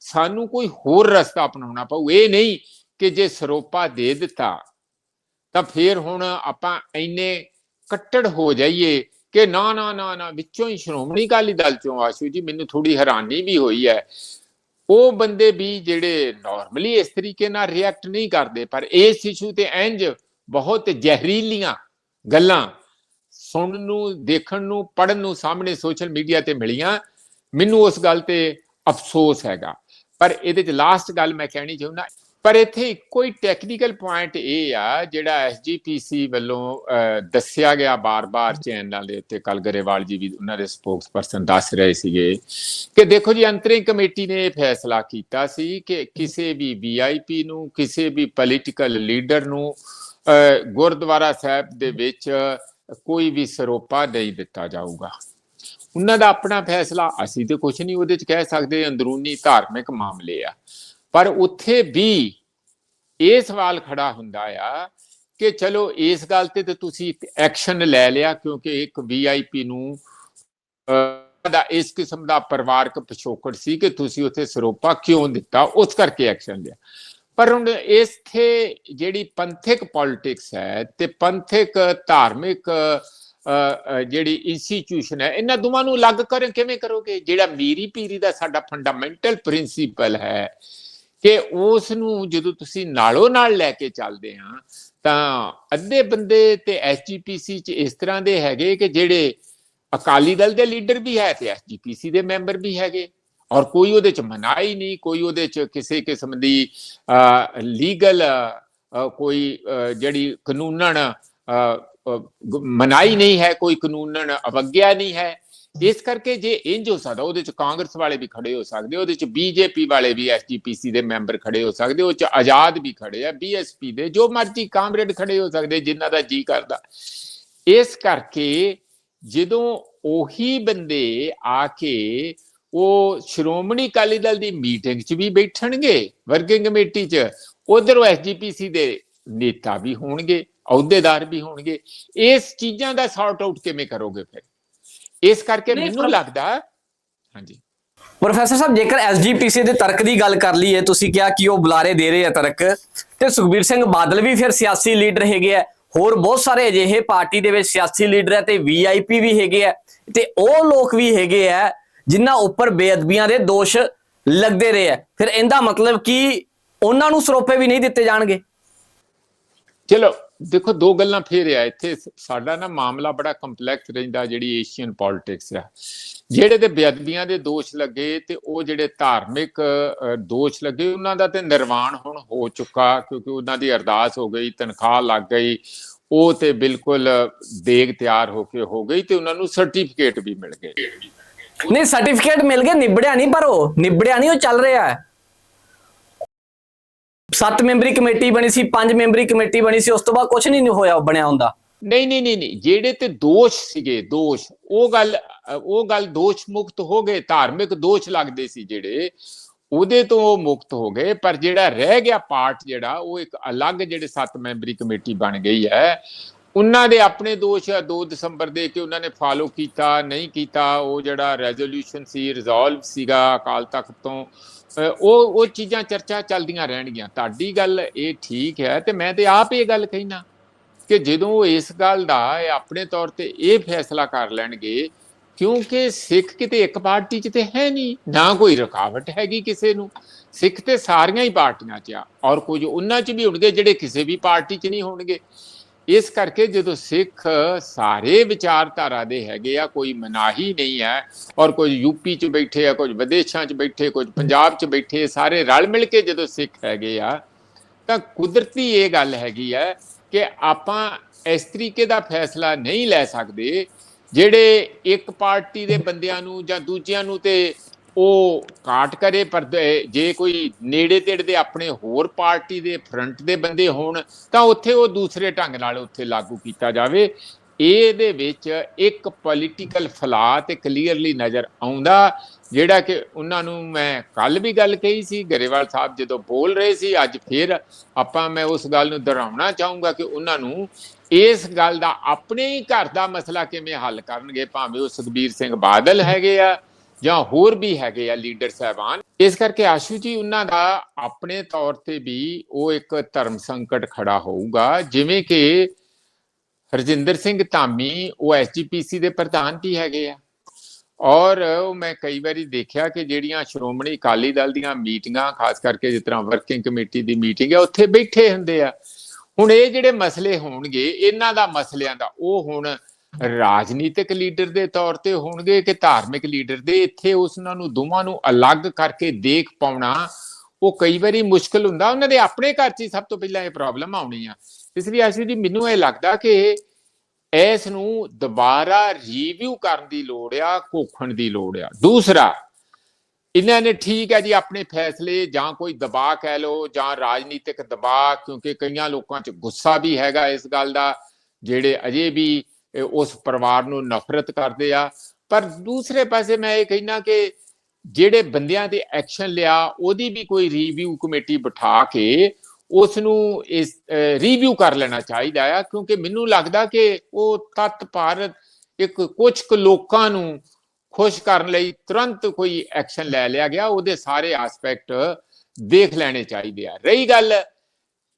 ਸਾਨੂੰ ਕੋਈ ਹੋਰ ਰਸਤਾ ਅਪਣਾਉਣਾ ਪਊ। ਇਹ ਨਹੀਂ ਕਿ ਜੇ ਸਰੋਪਾ ਦੇ ਦਿੱਤਾ ਤਾਂ ਫਿਰ ਹੁਣ ਆਪਾਂ ਇੰਨੇ ਕੱਟੜ ਹੋ ਜਾਈਏ ਕਿ ਨਾ ਨਾ ਨਾ ਨਾ, ਵਿੱਚੋਂ ਹੀ ਸ਼੍ਰੋਮਣੀ ਅਕਾਲੀ ਦਲ ਚੋਂ ਆਸ਼ੂ ਜੀ, ਮੈਨੂੰ ਥੋੜੀ ਹੈਰਾਨੀ ਵੀ ਹੋਈ ਹੈ ਉਹ ਬੰਦੇ ਵੀ ਜਿਹੜੇ ਨਾਰਮਲੀ ਇਸ ਤਰੀਕੇ ਨਾਲ ਰਿਐਕਟ ਨਹੀਂ ਕਰਦੇ, ਪਰ ਇਸ ਇਸ਼ੂ ਤੇ ਇੰਜ ਬਹੁਤ ਜ਼ਹਿਰੀਲੀਆਂ ਗੱਲਾਂ ਸੁਣਨ ਨੂੰ, ਦੇਖਣ ਨੂੰ ਪੜਨ ਨੂੰ ਸਾਹਮਣੇ ਸੋਸ਼ਲ ਮੀਡੀਆ ਤੇ ਮਿਲੀਆਂ। ਮੈਨੂੰ ਉਸ ਗੱਲ ਤੇ ਅਫਸੋਸ ਹੈਗਾ। ਪਰ ਇਹਦੇ ਚ ਲਾਸਟ ਗੱਲ ਮੈਂ ਕਹਿਣੀ ਚਾਹੁੰਦਾ ਪਰ ਇੱਥੇ ਇੱਕੋ ਹੀ ਟੈਕਨੀਕਲ ਪੁਆਇੰਟ ਇਹ ਆ, ਜਿਹੜਾ ਐਸਜੀਪੀਸੀ ਵੱਲੋਂ ਦੱਸਿਆ ਗਿਆ ਬਾਰ-ਬਾਰ ਚੈਨਲਾਂ ਦੇ ਉੱਤੇ ਕੱਲ ਗਰੇਵਾਲ ਜੀ ਵੀ ਉਹਨਾਂ ਦੇ ਸਪੋਕਸਪਰਸਨ ਦੱਸ ਰਹੇ ਸੀਗੇ ਕਿ ਦੇਖੋ ਜੀ ਅੰਤਰਿੰਗ ਕਮੇਟੀ ਨੇ ਇਹ ਫੈਸਲਾ ਕੀਤਾ ਸੀ ਕਿ ਕਿਸੇ ਵੀ ਵੀਆਈਪੀ ਨੂੰ, ਕਿਸੇ ਵੀ ਪੋਲੀਟੀਕਲ ਲੀਡਰ ਨੂੰ ਗੁਰਦੁਆਰਾ ਸਾਹਿਬ ਦੇ ਵਿੱਚ ਕੋਈ ਵੀ ਸਰੋਪਾ ਨਹੀਂ ਦਿੱਤਾ ਜਾਊਗਾ। ਉਹਨਾਂ ਦਾ ਆਪਣਾ ਫੈਸਲਾ, ਅਸੀਂ ਤੇ ਕੁਝ ਨਹੀਂ ਉਹਦੇ ਚ ਕਹਿ ਸਕਦੇ, ਅੰਦਰੂਨੀ ਧਾਰਮਿਕ ਮਾਮਲੇ ਆ। ਪਰ ਉੱਥੇ ਵੀ ਇਹ ਸਵਾਲ ਖੜਾ ਹੁੰਦਾ ਆ ਕਿ ਚਲੋ ਇਸ ਗੱਲ ਤੇ ਤੇ ਤੁਸੀਂ ਐਕਸ਼ਨ ਲੈ ਲਿਆ ਕਿਉਂਕਿ ਇੱਕ ਵੀਆਈਪੀ ਨੂੰ ਅਹ, ਦਾ ਇਸ ਕਿਸਮ ਦਾ ਪਰਿਵਾਰਕ ਪਿਛੋਕੜ ਸੀ ਕਿ ਤੁਸੀਂ ਉੱਥੇ ਸਰੋਪਾ ਕਿਉਂ ਦਿੱਤਾ ਉਸ ਕਰਕੇ ਐਕਸ਼ਨ ਲਿਆ। ਪਰ ਹੁਣ ਇਸਥੇ ਜਿਹੜੀ ਪੰਥਕ ਪੋਲਿਟਿਕਸ ਹੈ ਤੇ ਪੰਥਕ ਧਾਰਮਿਕ ਜਿਹੜੀ ਇੰਸਟੀਟਿਊਸ਼ਨ ਹੈ ਇਹਨਾਂ ਦੋਵਾਂ ਨੂੰ ਅਲੱਗ ਕਰ ਕਿਵੇਂ ਕਰੋਗੇ? ਜਿਹੜਾ ਮੀਰੀ ਪੀਰੀ ਦਾ ਸਾਡਾ ਫੰਡਾਮੈਂਟਲ ਪ੍ਰਿੰਸੀਪਲ ਹੈ ਕਿ ਉਸ ਨੂੰ ਜਦੋਂ ਤੁਸੀਂ ਨਾਲੋਂ ਨਾਲ ਲੈ ਕੇ ਚੱਲਦੇ ਆ ਤਾਂ ਅੱਧੇ ਬੰਦੇ ਤੇ ਐਸਜੀਪੀਸੀ ਚ ਇਸ ਤਰ੍ਹਾਂ ਦੇ ਹੈਗੇ ਕਿ ਜਿਹੜੇ ਅਕਾਲੀ ਦਲ ਦੇ ਲੀਡਰ ਵੀ ਹੈ ਤੇ ਐਸਜੀਪੀਸੀ ਦੇ ਮੈਂਬਰ ਵੀ ਹੈਗੇ। ਔਰ ਕੋਈ ਉਹਦੇ ਚ ਮਨਾਈ ਨਹੀਂ ਕੋਈ ਉਹਦੇ ਚ ਕਿਸੇ ਕਿਸਮ ਦੀ ਲੀਗਲ ਕੋਈ ਜਿਹੜੀ ਕਾਨੂੰਨਨ ਅਹ, ਮਨਾਈ ਨਹੀਂ ਹੈ ਕੋਈ ਕਾਨੂੰਨਨ ਅਵਗਿਆ ਨਹੀਂ ਹੈ। ਇਸ ਕਰਕੇ ਜੇ ਇੰਜ ਹੋ ਸਕਦਾ, ਉਹਦੇ ਚ ਕਾਂਗਰਸ ਵਾਲੇ ਵੀ ਖੜੇ ਹੋ ਸਕਦੇ, ਉਹਦੇ ਚ ਬੀਜੇਪੀ ਵਾਲੇ ਵੀ ਐਸਜੀਪੀਸੀ ਦੇ ਮੈਂਬਰ ਖੜੇ ਹੋ ਸਕਦੇ, ਉਹ ਚ ਆਜ਼ਾਦ ਵੀ ਖੜੇ ਆ ਬੀਐਸਪੀ ਦੇ, ਜੋ ਮਰਜ਼ੀ ਕਾਮਰੇਡ ਖੜੇ ਹੋ ਸਕਦੇ, ਜਿਨ੍ਹਾਂ ਦਾ ਜੀ ਕਰਦਾ। ਇਸ ਕਰਕੇ ਜਦੋਂ ਉਹੀ ਬੰਦੇ ਆ ਕੇ ਉਹ ਸ਼੍ਰੋਮਣੀ ਅਕਾਲੀ ਦਲ ਦੀ ਮੀਟਿੰਗ 'ਚ ਵੀ ਬੈਠਣਗੇ, ਵਰਕਿੰਗ ਕਮੇਟੀ 'ਚ, ਉਧਰ ਐਸਜੀਪੀਸੀ ਦੇ ਨੇਤਾ ਵੀ ਹੋਣਗੇ, ਅਹੁਦੇਦਾਰ ਵੀ ਹੋਣਗੇ, ਇਸ ਚੀਜ਼ਾਂ ਦਾ ਸੌਰਟ ਆਊਟ ਕਿਵੇਂ ਕਰੋਗੇ ਫਿਰ? ਇਸ ਕਰਕੇ ਮੈਨੂੰ ਲੱਗਦਾ ਹਾਂਜੀ। ਪ੍ਰੋਫੈਸਰ ਸਾਹਿਬ ਜੇਕਰ ਐਸਜੀਪੀਸੀ ਦੇ ਤਰਕ ਦੀ ਗੱਲ ਕਰ ਲਈਏ ਤੁਸੀਂ ਕਿਹਾ ਕਿ ਉਹ ਬੁਲਾਰੇ ਦੇ ਰਹੇ ਆ ਤਰਕ ਤੇ ਸੁਖਬੀਰ ਸਿੰਘ ਬਾਦਲ ਵੀ ਫਿਰ ਸਿਆਸੀ ਲੀਡਰ ਹੈਗੇ ਆ। ਹੋਰ ਬਹੁਤ ਸਾਰੇ ਅਜਿਹੇ ਪਾਰਟੀ ਦੇ ਵਿੱਚ ਸਿਆਸੀ ਲੀਡਰ ਹੈ ਤੇ ਵੀਆਈਪੀ ਵੀ ਹੈਗੇ ਆ ਤੇ ਉਹ ਲੋਕ ਵੀ ਹੈਗੇ ਆ ਜਿਨ੍ਹਾਂ ਉੱਪਰ ਬੇਅਦਬੀਆਂ ਦੇ ਦੋਸ਼ ਲੱਗਦੇ ਰਹੇ ਆ। ਫਿਰ ਇਹਦਾ ਮਤਲਬ ਕਿ ਉਹਨਾਂ ਨੂੰ ਸਰੋਪੇ ਵੀ ਨਹੀਂ ਦਿੱਤੇ ਜਾਣਗੇ? ਚਲੋ ਦੇਖੋ, ਦੋ ਗੱਲਾਂ ਫੇਰ ਆ ਇੱਥੇ। ਸਾਡਾ ਨਾ ਮਾਮਲਾ ਬੜਾ ਕੰਪਲੈਕਸ ਰਹਿੰਦਾ, ਜਿਹੜੀ ਏਸ਼ੀਅਨ ਪੋਲਿਟਿਕਸ ਆ। ਜਿਹੜੇ ਤੇ ਬੇਅਦਬੀਆਂ ਦੇ ਦੋਸ਼ ਲੱਗੇ ਤੇ ਉਹ ਜਿਹੜੇ ਧਾਰਮਿਕ ਦੋਸ਼ ਲੱਗੇ, ਉਹਨਾਂ ਦਾ ਤੇ ਨਿਰਵਾਣ ਹੁਣ ਹੋ ਚੁੱਕਾ, ਕਿਉਂਕਿ ਉਹਨਾਂ ਦੀ ਅਰਦਾਸ ਹੋ ਗਈ, ਤਨਖਾਹ ਲੱਗ ਗਈ। ਉਹ ਤੇ ਬਿਲਕੁਲ ਦੇਗ ਤਿਆਰ ਹੋ ਕੇ ਹੋ ਗਈ ਤੇ ਉਹਨਾਂ ਨੂੰ ਸਰਟੀਫਿਕੇਟ ਵੀ ਮਿਲ ਗਏ। ਨਹੀਂ ਸਰਟੀਫਿਕੇਟ ਮਿਲ ਗਏ, ਨਿਬੜਿਆ ਨਹੀਂ, ਪਰ ਉਹ ਨਿਬੜਿਆ ਨਹੀਂ, ਉਹ ਚੱਲ ਰਿਹਾ ਹੈ। ਸੱਤ ਮੈਂਬਰੀ ਕਮੇਟੀ ਬਣੀ ਸੀ, ਪੰਜ ਮੈਂਬਰੀ ਕਮੇਟੀ ਬਣੀ ਸੀ, ਉਸ ਤੋਂ ਬਾਅਦ ਕੁਝ ਨਹੀਂ ਹੋਇਆ ਬਣਿਆ ਹੁੰਦਾ। ਨਹੀਂ ਨਹੀਂ ਨਹੀਂ ਜਿਹੜੇ ਤੇ ਦੋਸ਼ ਸੀਗੇ, ਦੋਸ਼, ਉਹ ਗੱਲ ਉਹ ਗੱਲ ਦੋਸ਼ ਮੁਕਤ ਹੋ ਗਏ, ਧਾਰਮਿਕ ਦੋਸ਼ ਲੱਗਦੇ ਸੀ ਜਿਹੜੇ, ਉਹਦੇ ਤੋਂ ਉਹ ਮੁਕਤ ਹੋ ਗਏ, ਪਰ ਜਿਹੜਾ ਰਹਿ ਗਿਆ ਪਾਰਟ ਜਿਹੜਾ, ਉਹ ਇੱਕ ਅਲੱਗ ਜਿਹੜੇ ਸੱਤ ਮੈਂਬਰੀ ਕਮੇਟੀ ਬਣ ਗਈ ਹੈ। ਉਹਨਾਂ ਦੇ ਆਪਣੇ ਦੋਸ਼ ਆ 2 ਦਸੰਬਰ ਦੇ ਕਿ ਉਹਨਾਂ ਨੇ ਫਾਲੋ ਕੀਤਾ, ਨਹੀਂ ਕੀਤਾ, ਉਹ ਜਿਹੜਾ ਰੈਜ਼ੋਲੂਸ਼ਨ ਸੀ ਰਿਜ਼ੋਲਵ ਸੀਗਾ ਅਕਾਲ ਤਖਤ ਤੋਂ ਉਹ ਉਹ ਚੀਜ਼ਾਂ ਚਰਚਾ ਚੱਲਦੀਆਂ ਰਹਿਣਗੀਆਂ। ਤੁਹਾਡੀ ਗੱਲ ਇਹ ਠੀਕ ਹੈ ਤੇ ਮੈਂ ਤੇ ਆਪ ਇਹ ਗੱਲ ਕਹਿਣਾ ਕਿ ਜਦੋਂ ਇਸ ਗੱਲ ਦਾ ਇਹ ਆਪਣੇ ਤੌਰ ਤੇ ਇਹ ਫੈਸਲਾ ਕਰ ਲੈਣਗੇ, ਕਿਉਂਕਿ ਸਿੱਖ ਕਿਤੇ ਇੱਕ ਪਾਰਟੀ 'ਚ ਤੇ ਹੈ ਨਹੀਂ, ਨਾ ਕੋਈ ਰੁਕਾਵਟ ਹੈਗੀ ਕਿਸੇ ਨੂੰ। ਸਿੱਖ ਤੇ ਸਾਰੀਆਂ ਹੀ ਪਾਰਟੀਆਂ 'ਚ ਆ, ਔਰ ਕੁਝ ਉਹਨਾਂ 'ਚ ਵੀ ਹੋਣਗੇ ਜਿਹੜੇ ਕਿਸੇ ਵੀ ਪਾਰਟੀ 'ਚ ਨਹੀਂ ਹੋਣਗੇ। ਇਸ ਕਰਕੇ ਜਦੋਂ ਸਿੱਖ ਸਾਰੇ ਵਿਚਾਰਧਾਰਾ ਦੇ ਹੈਗੇ ਆ, ਕੋਈ ਮਨਾਹੀ ਨਹੀਂ ਹੈ ਔਰ ਕੁਝ ਯੂਪੀ 'ਚ ਬੈਠੇ ਆ, ਕੁਝ ਵਿਦੇਸ਼ਾਂ 'ਚ ਬੈਠੇ, ਕੁਝ ਪੰਜਾਬ 'ਚ ਬੈਠੇ, ਸਾਰੇ ਰਲ ਮਿਲ ਕੇ ਜਦੋਂ ਸਿੱਖ ਹੈਗੇ ਆ, ਤਾਂ ਕੁਦਰਤੀ ਇਹ ਗੱਲ ਹੈਗੀ ਹੈ ਕਿ ਆਪਾਂ ਇਸ ਤਰੀਕੇ ਦਾ ਫੈਸਲਾ ਨਹੀਂ ਲੈ ਸਕਦੇ ਜਿਹੜੇ ਇੱਕ ਪਾਰਟੀ ਦੇ ਬੰਦਿਆਂ ਨੂੰ ਜਾਂ ਦੂਜਿਆਂ ਨੂੰ ਤੇ ਉਹ ਕਾਟ ਕਰੇ, ਪਰ ਜੇ ਕੋਈ ਨੇੜੇ ਤੇੜੇ ਦੇ ਆਪਣੇ ਹੋਰ ਪਾਰਟੀ ਦੇ ਫਰੰਟ ਦੇ ਬੰਦੇ ਹੋਣ, ਤਾਂ ਉੱਥੇ ਉਹ ਦੂਸਰੇ ਢੰਗ ਨਾਲ ਉੱਥੇ ਲਾਗੂ ਕੀਤਾ ਜਾਵੇ। ਇਹਦੇ ਵਿੱਚ ਇੱਕ ਪੋਲੀਟੀਕਲ ਫਲਾ ਤੇ ਕਲੀਅਰਲੀ ਨਜ਼ਰ ਆਉਂਦਾ, ਜਿਹੜਾ ਕਿ ਉਹਨਾਂ ਨੂੰ ਮੈਂ ਕੱਲ ਵੀ ਗੱਲ ਕਹੀ ਸੀ, ਗਰੇਵਾਲ ਸਾਹਿਬ ਜਦੋਂ ਬੋਲ ਰਹੇ ਸੀ, ਅੱਜ ਫਿਰ ਆਪਾਂ, ਮੈਂ ਉਸ ਗੱਲ ਨੂੰ ਦੁਹਰਾਉਣਾ ਚਾਹੂੰਗਾ ਕਿ ਉਹਨਾਂ ਨੂੰ ਇਸ ਗੱਲ ਦਾ ਆਪਣੇ ਹੀ ਘਰ ਦਾ ਮਸਲਾ ਕਿਵੇਂ ਹੱਲ ਕਰਨਗੇ, ਭਾਵੇਂ ਉਹ ਸੁਖਬੀਰ ਸਿੰਘ ਬਾਦਲ ਹੈਗੇ ਆ ਜਾਂ ਹੋਰ ਵੀ ਹੈਗੇ ਆ ਲੀਡਰ ਸਾਹਿਬਾਨ, ਇਸ ਕਰਕੇ ਆਸ਼ੂ ਜੀ, ਉਹਨਾਂ ਦਾ ਆਪਣੇ ਤੌਰ ਤੇ ਵੀ ਉਹ ਇੱਕ ਧਰਮ ਸੰਕਟ ਖੜਾ ਹੋਊਗਾ। ਜਿਵੇਂ ਕਿ ਹਰਜਿੰਦਰ ਸਿੰਘ ਧਾਮੀ, ਉਹ ਐਸਜੀਪੀਸੀ ਦੇ ਪ੍ਰਧਾਨ ਵੀ ਹੈਗੇ ਆ। ਔਰ ਉਹ ਮੈਂ ਕਈ ਵਾਰੀ ਦੇਖਿਆ ਕਿ ਜਿਹੜੀਆਂ ਸ਼੍ਰੋਮਣੀ ਅਕਾਲੀ ਦਲ ਦੀਆਂ ਮੀਟਿੰਗਾਂ, ਖਾਸ ਕਰਕੇ ਜਿਸ ਤਰ੍ਹਾਂ ਵਰਕਿੰਗ ਕਮੇਟੀ ਦੀ ਮੀਟਿੰਗ ਹੈ ਉੱਥੇ ਬੈਠੇ ਹੁੰਦੇ ਆ। ਹੁਣ ਇਹ ਜਿਹੜੇ ਮਸਲੇ ਹੋਣਗੇ, ਇਹਨਾਂ ਦਾ ਮਸਲਿਆਂ ਦਾ, ਉਹ ਹੁਣ ਰਾਜਨੀਤਿਕ ਲੀਡਰ ਦੇ ਤੌਰ ਤੇ ਹੋਣਗੇ ਕਿ ਧਾਰਮਿਕ ਲੀਡਰ ਦੇ? ਇੱਥੇ ਉਸਨਾਂ ਨੂੰ ਦੋਵਾਂ ਨੂੰ ਅਲੱਗ ਕਰਕੇ ਦੇਖ ਪਾਉਣਾ ਉਹ ਕਈ ਵਾਰੀ ਮੁਸ਼ਕਲ ਹੁੰਦਾ। ਉਹਨਾਂ ਦੇ ਆਪਣੇ ਘਰ 'ਚ ਸਭ ਤੋਂ ਪਹਿਲਾਂ ਇਹ ਪ੍ਰੋਬਲਮ ਆਉਣੀ ਆ। ਇਸ ਲਈ ਆਸ਼ੂ ਜੀ, ਮੈਨੂੰ ਇਹ ਲੱਗਦਾ ਕਿ ਇਸ ਨੂੰ ਦੁਬਾਰਾ ਰੀਵਿਊ ਕਰਨ ਦੀ ਲੋੜ ਆ ਕੋਖਣ ਦੀ ਲੋੜ ਆ। ਦੂਸਰਾ, ਇਹਨਾਂ ਨੇ ਠੀਕ ਹੈ ਜੀ ਆਪਣੇ ਫੈਸਲੇ ਜਾਂ ਕੋਈ ਦਬਾਅ ਕਹਿ ਲਓ ਜਾਂ ਰਾਜਨੀਤਿਕ ਦਬਾਅ, ਕਿਉਂਕਿ ਕਈਆਂ ਲੋਕਾਂ 'ਚ ਗੁੱਸਾ ਵੀ ਹੈਗਾ ਇਸ ਗੱਲ ਦਾ, ਜਿਹੜੇ ਅਜੇ ਵੀ ਉਸ ਪਰਿਵਾਰ ਨੂੰ ਨਫ਼ਰਤ ਕਰਦੇ ਆ। ਪਰ ਦੂਸਰੇ ਪਾਸੇ ਮੈਂ ਇਹ ਕਹਿਣਾ ਕਿ ਜਿਹੜੇ ਬੰਦਿਆਂ ਤੇ ਐਕਸ਼ਨ ਲਿਆ, ਉਹਦੀ ਵੀ ਕੋਈ ਰੀਵਿਊ ਕਮੇਟੀ ਬਿਠਾ ਕੇ ਉਸ ਨੂੰ ਇਸ ਰਿਵਿਊ ਕਰ ਲੈਣਾ ਚਾਹੀਦਾ ਆ। ਕਿਉਂਕਿ ਮੈਨੂੰ ਲੱਗਦਾ ਕਿ ਉਹ ਤਤ ਭਾਰਤ ਇੱਕ ਕੁਝ ਕੁ ਲੋਕਾਂ ਨੂੰ ਖੁਸ਼ ਕਰਨ ਲਈ ਤੁਰੰਤ ਕੋਈ ਐਕਸ਼ਨ ਲੈ ਲਿਆ ਗਿਆ, ਉਹਦੇ ਸਾਰੇ ਐਸਪੈਕਟ ਦੇਖ ਲੈਣੇ ਚਾਹੀਦੇ ਆ। ਰਹੀ ਗੱਲ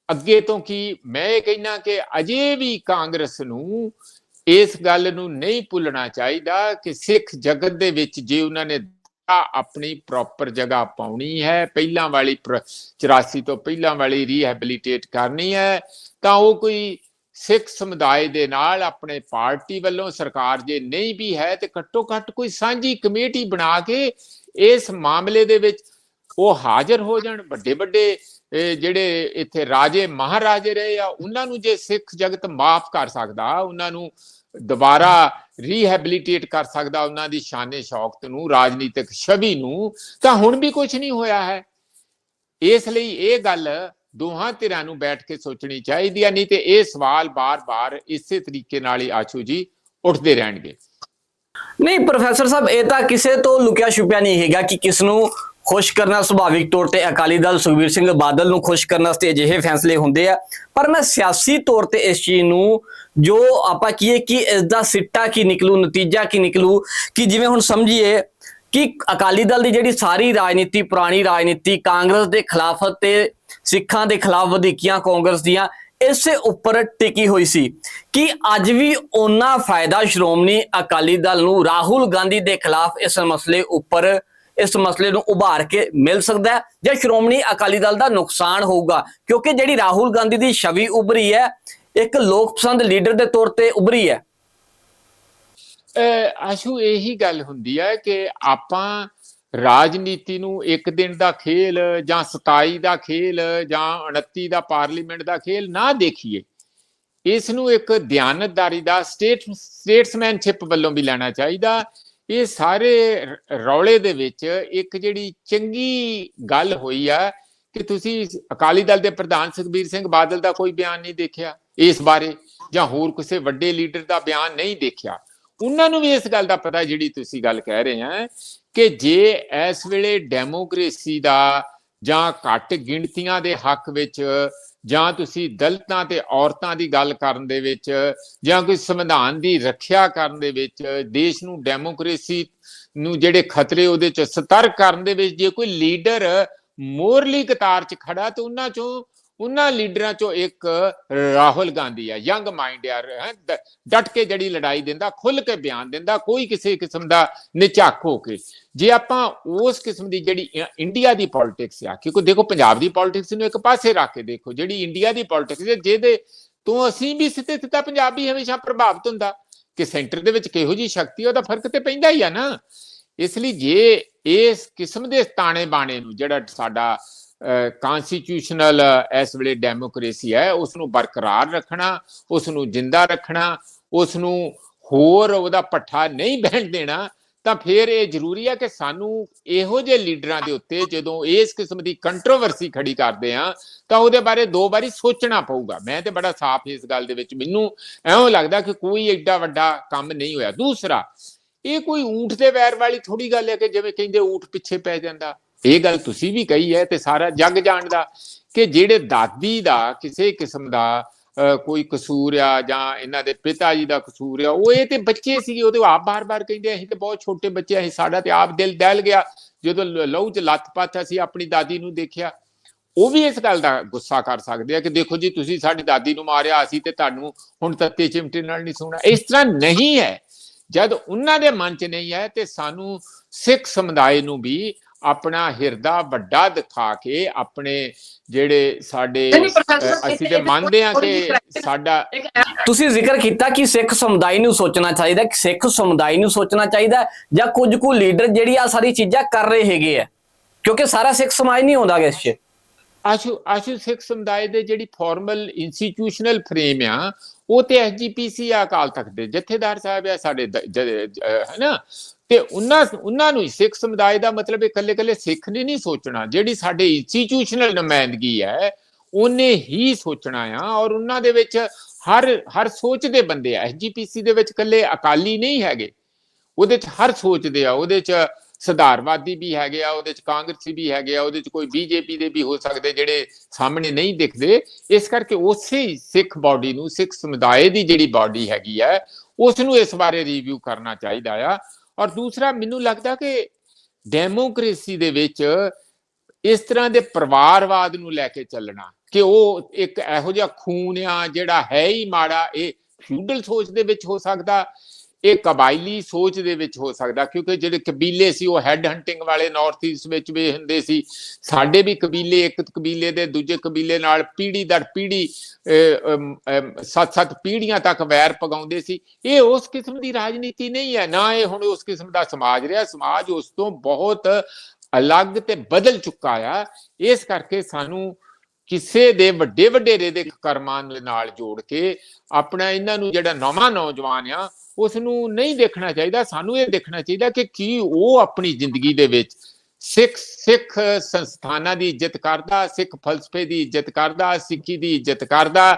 ਅੱਗੇ ਤੋਂ ਕੀ, ਮੈਂ ਇਹ ਕਹਿਣਾ ਕਿ ਅਜੇ ਵੀ ਕਾਂਗਰਸ ਨੂੰ ਇਸ ਗੱਲ ਨੂੰ ਨਹੀਂ ਭੁੱਲਣਾ ਚਾਹੀਦਾ ਕਿ ਸਿੱਖ ਜਗਤ ਦੇ ਵਿੱਚ ਜੇ ਉਹਨਾਂ ਨੇ ਆਪਣੀ ਪ੍ਰੋਪਰ ਜਗ੍ਹਾ ਪਾਉਣੀ ਹੈ, ਪਹਿਲਾਂ ਵਾਲੀ 84 ਤੋਂ ਪਹਿਲਾਂ ਵਾਲੀ ਰੀਹੈਬਿਲਿਟੇਟ ਕਰਨੀ ਹੈ, ਤਾਂ ਉਹ ਕੋਈ ਸਿੱਖ ਸਮੁਦਾਇ ਦੇ ਨਾਲ ਆਪਣੇ ਪਾਰਟੀ ਵੱਲੋਂ ਸਰਕਾਰ ਜੇ ਨਹੀਂ ਵੀ ਹੈ ਤੇ ਘੱਟੋ ਘੱਟ ਕੋਈ ਸਾਂਝੀ ਕਮੇਟੀ ਬਣਾ ਕੇ ਇਸ ਮਾਮਲੇ ਦੇ ਵਿੱਚ ਉਹ ਹਾਜ਼ਰ ਹੋ ਜਾਣ। ਵੱਡੇ ਵੱਡੇ ਜਿਹੜੇ ਇੱਥੇ ਰਾਜੇ ਮਹਾਰਾਜੇ ਰਹੇ ਆ, ਉਹਨਾਂ ਨੂੰ ਜੇ ਸਿੱਖ ਜਗਤ ਮਾਫ ਕਰ ਸਕਦਾ, ਉਹਨਾਂ ਨੂੰ ਦੁਬਾਰਾ ਰੀਹੈਬਿਲਿਟੇਟ ਕਰ ਸਕਦਾ ਉਹਨਾਂ ਦੀ ਸ਼ਾਨੇ ਸ਼ੌਕਤ ਨੂੰ, ਰਾਜਨੀਤਿਕ ਛਵੀ ਨੂੰ, ਤਾਂ ਹੁਣ ਵੀ ਕੁਝ ਨਹੀਂ ਹੋਇਆ ਹੈ। ਇਸ ਲਈ ਇਹ ਗੱਲ ਦੋਹਾਂ ਧਿਰਾਂ ਨੂੰ ਬੈਠ ਕੇ ਸੋਚਣੀ ਚਾਹੀਦੀ ਹੈ, ਨਹੀਂ ਤੇ ਇਹ ਸਵਾਲ ਬਾਰ-ਬਾਰ ਇਸੇ ਤਰੀਕੇ ਨਾਲ ਹੀ ਆਸ਼ੂ ਜੀ ਉੱਠਦੇ ਰਹਿਣਗੇ। ਨਹੀਂ, ਪ੍ਰੋਫੈਸਰ ਸਾਹਿਬ, ਇਹ ਤਾਂ ਕਿਸੇ ਤੋਂ ਲੁਕਿਆ ਛੁਪਿਆ ਨਹੀਂ ਹੈਗਾ ਕਿ ਕਿਸ ਨੂੰ ਖੁਸ਼ ਕਰਨਾ ਸੁਭਾਵਿਕ ਤੌਰ ਤੇ ਅਕਾਲੀ ਦਲ ਸੁਖਬੀਰ ਸਿੰਘ ਬਾਦਲ ਨੂੰ ਖੁਸ਼ ਕਰਨ ਵਾਸਤੇ ਅਜਿਹੇ ਫੈਸਲੇ ਹੁੰਦੇ ਆ। ਪਰ ਮੈਂ ਸਿਆਸੀ ਤੌਰ ਤੇ ਇਸ ਚੀਜ਼ ਨੂੰ ਜੋ ਆਪਾਂ ਕਹੀਏ ਕਿ ਇਸ ਦਾ ਸਿੱਟਾ ਕੀ ਨਿਕਲੂ, ਨਤੀਜਾ ਕੀ ਨਿਕਲੂ, ਕਿ ਜਿਵੇਂ ਹੁਣ ਸਮਝੀਏ ਕਿ ਅਕਾਲੀ ਦਲ ਦੀ ਜਿਹੜੀ ਸਾਰੀ ਰਾਜਨੀਤੀ, ਪੁਰਾਣੀ ਰਾਜਨੀਤੀ, ਕਾਂਗਰਸ ਦੇ ਖਿਲਾਫ ਤੇ ਸਿੱਖਾਂ ਦੇ ਖਿਲਾਫ ਵਧੀਕੀਆਂ ਕਾਂਗਰਸ ਦੀਆਂ, ਇਸੇ ਉੱਪਰ ਟਿਕੀ ਹੋਈ ਸੀ ਕਿ ਅੱਜ ਵੀ ਉਹਨਾਂ ਫਾਇਦਾ, ਸ਼੍ਰੋਮਣੀ ਅਕਾਲੀ ਦਲ ਨੂੰ ਰਾਹੁਲ ਗਾਂਧੀ ਦੇ ਖਿਲਾਫ ਇਸ ਮਸਲੇ ਉੱਪਰ ਇਸ ਮਸਲੇ ਨੂੰ ਉਭਾਰ ਕੇ ਮਿਲ ਸਕਦਾ ਹੈ ਜਾਂ ਸ਼੍ਰੋਮਣੀ ਅਕਾਲੀ ਦਲ ਦਾ ਨੁਕਸਾਨ ਹੋਊਗਾ। ਕਿਉਂਕਿ ਜਿਹੜੀ ਰਾਹੁਲ ਗਾਂਧੀ ਦੀ ਛਵੀ ਉਭਰੀ ਹੈ, ਇੱਕ ਲੋਕ ਪਸੰਦ ਲੀਡਰ ਦੇ ਤੌਰ ਤੇ ਉਭਰੀ ਹੈ। ਆਸ਼ੂ, ਇਹੀ ਗੱਲ ਹੁੰਦੀ ਹੈ ਕਿ ਆਪਾਂ ਰਾਜਨੀਤੀ ਨੂੰ ਇੱਕ ਦਿਨ ਦਾ ਖੇਲ ਜਾਂ 27 ਦਾ ਖੇਲ ਜਾਂ 29 ਦਾ ਪਾਰਲੀਮੈਂਟ ਦਾ ਖੇਲ ਨਾ ਦੇਖੀਏ, ਇਸ ਨੂੰ ਇੱਕ ਧਿਆਨਤਦਾਰੀ ਦਾ ਸਟੇਟ, ਸਟੇਟਸਮੈਨਸ਼ਿਪ ਵੱਲੋਂ ਵੀ ਲੈਣਾ ਚਾਹੀਦਾ। ਇਹ ਸਾਰੇ ਰੌਲੇ ਦੇ ਵਿੱਚ ਇੱਕ ਜਿਹੜੀ ਚੰਗੀ ਗੱਲ ਹੋਈ ਆ ਕਿ ਤੁਸੀਂ ਅਕਾਲੀ ਦਲ ਦੇ ਪ੍ਰਧਾਨ ਸੁਖਬੀਰ ਸਿੰਘ ਬਾਦਲ ਦਾ ਕੋਈ ਬਿਆਨ ਨਹੀਂ ਦੇਖਿਆ ਇਸ ਬਾਰੇ ਜਾਂ ਹੋਰ ਕਿਸੇ ਵੱਡੇ ਲੀਡਰ ਦਾ ਬਿਆਨ ਨਹੀਂ ਦੇਖਿਆ। ਉਹਨਾਂ ਨੂੰ ਵੀ ਇਸ ਗੱਲ ਦਾ ਪਤਾ ਜਿਹੜੀ ਤੁਸੀਂ ਗੱਲ ਕਹਿ ਰਹੇ ਆ ਕਿ ਜੇ ਇਸ ਵੇਲੇ ਡੈਮੋਕ੍ਰੇਸੀ ਦਾ ਜਾਂ ਘੱਟ ਗਿਣਤੀਆਂ ਦੇ ਹੱਕ ਵਿੱਚ, ਜਾਂ ਤੁਸੀਂ ਦਲਿਤਾਂ ਤੇ ਔਰਤਾਂ ਦੀ ਗੱਲ ਕਰਨ ਦੇ ਵਿੱਚ, ਜਾਂ ਕੋਈ ਸੰਵਿਧਾਨ ਦੀ ਰੱਖਿਆ ਕਰਨ ਦੇ ਵਿੱਚ, ਦੇਸ਼ ਨੂੰ ਡੈਮੋਕ੍ਰੇਸੀ ਨੂੰ ਜਿਹੜੇ ਖਤਰੇ ਉਹਦੇ ਚ ਸਤਰਕ ਕਰਨ ਦੇ ਵਿੱਚ, ਜੇ ਕੋਈ ਲੀਡਰ ਮੋਰਲੀ ਕਤਾਰ ਚ ਖੜਾ, ਤੇ ਉਹਨਾਂ ਚੋਂ ਉਹਨਾਂ ਲੀਡਰਾਂ ਚੋਂ ਇੱਕ ਰਾਹੁਲ ਗਾਂਧੀ ਆ, ਯੰਗ ਮਾਈਂਡ ਯਾਰ ਡਟ ਕੇ ਜਿਹੜੀ ਲੜਾਈ ਦਿੰਦਾ ਖੁੱਲ ਕੇ ਬਿਆਨ ਦਿੰਦਾ, ਕੋਈ ਕਿਸੇ ਕਿਸਮ ਦਾ ਨਿਝਾਕ ਹੋ ਕੇ। ਜੇ ਆਪਾਂ ਉਸ ਕਿਸਮ ਦੀ ਜਿਹੜੀ ਇੰਡੀਆ ਦੀ ਪੋਲਿਟਿਕਸ ਆ, ਕਿਉਂਕਿ ਦੇਖੋ ਪੰਜਾਬ ਦੀ ਪੋਲਿਟਿਕਸ ਨੂੰ ਇੱਕ ਪਾਸੇ ਰੱਖ ਕੇ ਦੇਖੋ, ਜਿਹੜੀ ਇੰਡੀਆ ਦੀ ਪੋਲਿਟਿਕਸ ਹੈ ਜਿਹਦੇ ਤੋਂ ਅਸੀਂ ਵੀ ਸਿੱਧੇ ਸਿੱਧਾ ਪੰਜਾਬੀ ਹਮੇਸ਼ਾ ਪ੍ਰਭਾਵਿਤ ਹੁੰਦਾ। ਕਿ ਸੈਂਟਰ ਦੇ ਵਿੱਚ ਕਿਹੋ ਜੀ ਸ਼ਕਤੀ ਉਹਦਾ ਫ਼ਰਕ ਤੇ ਪੈਂਦਾ ਹੀ ਆ ਨਾ। ਇਸ ਲਈ ਜੇ ਇਸ ਕਿਸਮ ਦੇ ਤਾਣੇ ਬਾਣੇ ਨੂੰ ਜਿਹੜਾ ਸਾਡਾ ਕਨਸਟੀਟਿਊਸ਼ਨਲ ਇਸ ਵੇਲੇ ਡੈਮੋਕ੍ਰੇਸੀ ਹੈ ਉਸ ਨੂੰ ਬਰਕਰਾਰ ਰੱਖਣਾ ਉਸ ਨੂੰ ਜਿੰਦਾ ਰੱਖਣਾ ਉਸ ਨੂੰ ਹੋਰ ਉਹਦਾ ਪੱਠਾ ਨਹੀਂ ਬਹਿਣ ਦੇਣਾ, ਤਾਂ ਫਿਰ ਇਹ ਜ਼ਰੂਰੀ ਹੈ ਕਿ ਸਾਨੂੰ ਇਹੋ ਜਿਹੇ ਲੀਡਰਾਂ ਦੇ ਉੱਤੇ ਜਦੋਂ ਇਸ ਕਿਸਮ ਦੀ ਕੰਟਰੋਵਰਸੀ ਖੜੀ ਕਰਦੇ ਆ ਤਾਂ ਉਹਦੇ ਬਾਰੇ ਦੋ ਵਾਰੀ ਸੋਚਣਾ ਪਊਗਾ। ਮੈਂ ਤੇ ਬੜਾ ਸਾਫ਼ ਇਸ ਗੱਲ ਦੇ ਵਿੱਚ ਮੈਨੂੰ ਐਵੇਂ ਲੱਗਦਾ ਕਿ ਕੋਈ ਐਡਾ ਵੱਡਾ ਕੰਮ ਨਹੀਂ ਹੋਇਆ। ਦੂਸਰਾ, ਇਹ ਕੋਈ ਊਠ ਦੇ ਵੈਰ ਵਾਲੀ ਥੋੜੀ ਗੱਲ ਹੈ ਕਿ ਜਿਵੇਂ ਕਹਿੰਦੇ ਊਠ ਪਿੱਛੇ ਪੈ ਜਾਂਦਾ। ਇਹ ਗੱਲ ਤੁਸੀਂ ਵੀ ਕਹੀ ਹੈ ਤੇ ਸਾਰਾ ਜੱਗ ਜਾਣਦਾ ਕਿ ਜਿਹੜੇ ਦਾਦੀ ਦਾ ਕਿਸੇ ਕਿਸਮ ਦਾ ਕੋਈ ਕਸੂਰ ਆ ਜਾਂ ਇਹਨਾਂ ਦੇ ਪਿਤਾ ਜੀ ਦਾ ਕਸੂਰ ਆ, ਉਹ ਇਹ ਤੇ ਬੱਚੇ ਸੀਗੇ ਉਹਦੇ ਆਪ ਬਾਰ-ਬਾਰ ਕਹਿੰਦੇ ਅਸੀਂ ਤੇ ਬਹੁਤ ਛੋਟੇ ਬੱਚੇ ਅਸੀਂ ਸਾਡਾ ਤੇ ਆਪ ਦਿਲ ਦਹਿਲ ਗਿਆ। ਜਦੋਂ ਲਹੂ ਚ ਲੱਤ ਪੱਥ ਅਸੀਂ ਆਪਣੀ ਦਾਦੀ ਨੂੰ ਦੇਖਿਆ, ਉਹ ਵੀ ਇਸ ਗੱਲ ਦਾ ਗੁੱਸਾ ਕਰ ਸਕਦੇ ਆ ਕਿ ਦੇਖੋ ਜੀ, ਤੁਸੀਂ ਸਾਡੀ ਦਾਦੀ ਨੂੰ ਮਾਰਿਆ, ਅਸੀਂ ਤੇ ਤੁਹਾਨੂੰ ਹੁਣ ਤੱਤੇ ਚਿਮਟੇ ਨਾਲ ਨਹੀਂ ਸੁਣਾ। ਇਸ ਤਰ੍ਹਾਂ ਨਹੀਂ ਹੈ। ਜਦ ਉਹਨਾਂ ਦੇ ਮਨ 'ਚ ਨਹੀਂ ਹੈ ਤੇ ਸਾਨੂੰ ਸਿੱਖ ਸਮੁਦਾਇ ਨੂੰ ਵੀ ਆਪਣਾ ਹਿਰਦਾ ਵੱਡਾ ਦਿਖਾ ਕੇ ਆਪਣੇ ਜਿਹੜੇ ਸਾਡੇ ਅਸੀਂ ਤੇ ਮੰਨਦੇ ਹਾਂ ਕਿ ਸਾਡਾ ਤੁਸੀਂ ਜ਼ਿਕਰ ਕੀਤਾ ਕਿ ਸਿੱਖ ਸਮੁਦਾਇ ਨੂੰ ਸੋਚਣਾ ਚਾਹੀਦਾ ਕਿ ਸਿੱਖ ਸਮੁਦਾਇ ਨੂੰ ਸੋਚਣਾ ਚਾਹੀਦਾ ਜਾਂ ਕੁਝ ਕੁ ਲੀਡਰ ਜਿਹੜੀ ਆ ਸਾਰੀ ਚੀਜ਼ਾਂ ਕਰ ਰਹੇ ਹੈਗੇ ਆ? ਕਿਉਂਕਿ ਸਾਰਾ ਸਿੱਖ ਸਮਾਜ ਨਹੀਂ ਹੁੰਦਾ ਇਸ 'ਚ। ਆਸ਼ੂ ਆਸ਼ੂ ਸਿੱਖ ਸਮੁਦਾਇ ਦੇ ਜਿਹੜੀ ਫਾਰਮਲ ਇੰਸਟੀਟਿਊਸ਼ਨਲ ਫਰੇਮ ਆ ਉਹ ਤੇ ਐਸਜੀਪੀਸੀ ਆ ਅਕਾਲ ਤਖਤ ਦੇ ਜਥੇਦਾਰ ਸਾਹਿਬ ਆ ਸਾਡੇ ਹੈਨਾ? ਤੇ ਉਹਨਾਂ ਉਹਨਾਂ ਨੂੰ ਸਿੱਖ ਸਮੁਦਾਇ ਦਾ ਮਤਲਬ ਇਕੱਲੇ ਇਕੱਲੇ ਸਿੱਖ ਨੇ ਨਹੀਂ ਸੋਚਣਾ। ਜਿਹੜੀ ਸਾਡੇ ਇੰਸਟੀਟਿਊਸ਼ਨਲ ਨੁਮਾਇੰਦਗੀ ਹੈ, ਉਹਨੇ ਹੀ ਸੋਚਣਾ ਆ ਔਰ ਉਹਨਾਂ ਦੇ ਵਿੱਚ ਹਰ ਹਰ ਸੋਚਦੇ ਬੰਦੇ ਆ। ਐਸਜੀਪੀਸੀ ਦੇ ਵਿੱਚ ਇਕੱਲੇ ਅਕਾਲੀ ਨਹੀਂ ਹੈਗੇ। ਉਹਦੇ ਚ ਹਰ ਸੋਚਦੇ ਆ। ਉਹਦੇ ਚ ਸੁਧਾਰਵਾਦੀ ਵੀ ਹੈਗੇ ਆ, ਉਹਦੇ ਚ ਕਾਂਗਰਸੀ ਵੀ ਹੈਗੇ ਆ, ਉਹਦੇ ਚ ਕੋਈ ਬੀਜੇਪੀ ਦੇ ਵੀ ਹੋ ਸਕਦੇ ਜਿਹੜੇ ਸਾਹਮਣੇ ਨਹੀਂ ਦਿਖਦੇ। ਇਸ ਕਰਕੇ ਉਸੇ ਸਿੱਖ ਬਾਡੀ ਨੂੰ, ਸਿੱਖ ਸਮੁਦਾਇ ਦੀ ਜਿਹੜੀ ਬਾਡੀ ਹੈਗੀ ਹੈ ਉਸ ਨੂੰ ਇਸ ਬਾਰੇ ਰਿਵਿਊ ਕਰਨਾ ਚਾਹੀਦਾ ਆ। ਔਰ ਦੂਸਰਾ, ਮੈਨੂੰ ਲੱਗਦਾ ਕਿ ਡੈਮੋਕ੍ਰੇਸੀ ਦੇ ਵਿੱਚ ਇਸ ਤਰ੍ਹਾਂ ਦੇ ਪਰਿਵਾਰਵਾਦ ਨੂੰ ਲੈ ਕੇ ਚੱਲਣਾ ਕਿ ਉਹ ਇੱਕ ਇਹੋ ਜਿਹਾ ਖੂਨ ਆ ਜਿਹੜਾ ਹੈ ਹੀ ਮਾੜਾ, ਇਹ ਫਿਊਡਲ ਸੋਚ ਦੇ ਵਿੱਚ ਹੋ ਸਕਦਾ। ਇਹ ਕਬਾਇਲੀ ਸੋਚ ਦੇ ਵਿੱਚ ਹੋ ਸਕਦਾ, ਕਿਉਂਕਿ ਜਿਹੜੇ ਕਬੀਲੇ ਸੀ, ਉਹ ਹੈਡ ਹੰਟਿੰਗ ਵਾਲੇ ਨਾਰਥ ਈਸਟ ਵਿੱਚ ਵੀ ਹੁੰਦੇ ਸੀ। ਸਾਡੇ ਵੀ ਕਬੀਲੇ, ਇੱਕ ਕਬੀਲੇ ਦੇ ਦੂਜੇ ਕਬੀਲੇ ਨਾਲ ਪੀੜੀ ਦਰ ਪੀੜੀ ਸੱਤ ਸੱਤ ਪੀੜੀਆਂ ਤੱਕ ਵੈਰ ਪਗਾਉਂਦੇ ਸੀ। ਇਹ ਉਸ ਕਿਸਮ ਦੀ ਰਾਜਨੀਤੀ ਨਹੀਂ ਹੈ। ਨਾ ਇਹ ਹੁਣ ਉਸ ਕਿਸਮ ਦਾ ਸਮਾਜ ਰਿਹਾ। ਸਮਾਜ ਉਸ ਤੋਂ ਬਹੁਤ ਅਲੱਗ ਤੇ ਬਦਲ ਚੁੱਕਾ ਆ। ਇਸ ਕਰਕੇ ਸਾਨੂੰ ਕਿਸੇ ਦੇ ਵੱਡੇ ਵਡੇਰੇ ਦੇ ਕਰਮਾਂ ਦੇ ਨਾਲ ਜੋੜ ਕੇ ਆਪਣਾ ਇਹਨਾਂ ਨੂੰ ਜਿਹੜਾ ਨਵਾਂ ਨੌਜਵਾਨ ਆ ਉਸ ਨੂੰ ਨਹੀਂ ਦੇਖਣਾ ਚਾਹੀਦਾ ਸਾਨੂੰ ਇਹ ਦੇਖਣਾ ਚਾਹੀਦਾ ਕਿ ਕੀ ਉਹ ਆਪਣੀ ਜ਼ਿੰਦਗੀ ਦੇ ਵਿੱਚ ਸਿੱਖ ਸਿੱਖ ਸੰਸਥਾਨਾਂ ਦੀ ਇੱਜ਼ਤ ਕਰਦਾ ਸਿੱਖ ਫਲਸਫੇ ਦੀ ਇੱਜ਼ਤ ਕਰਦਾ ਸਿੱਖੀ ਦੀ ਇੱਜ਼ਤ ਕਰਦਾ।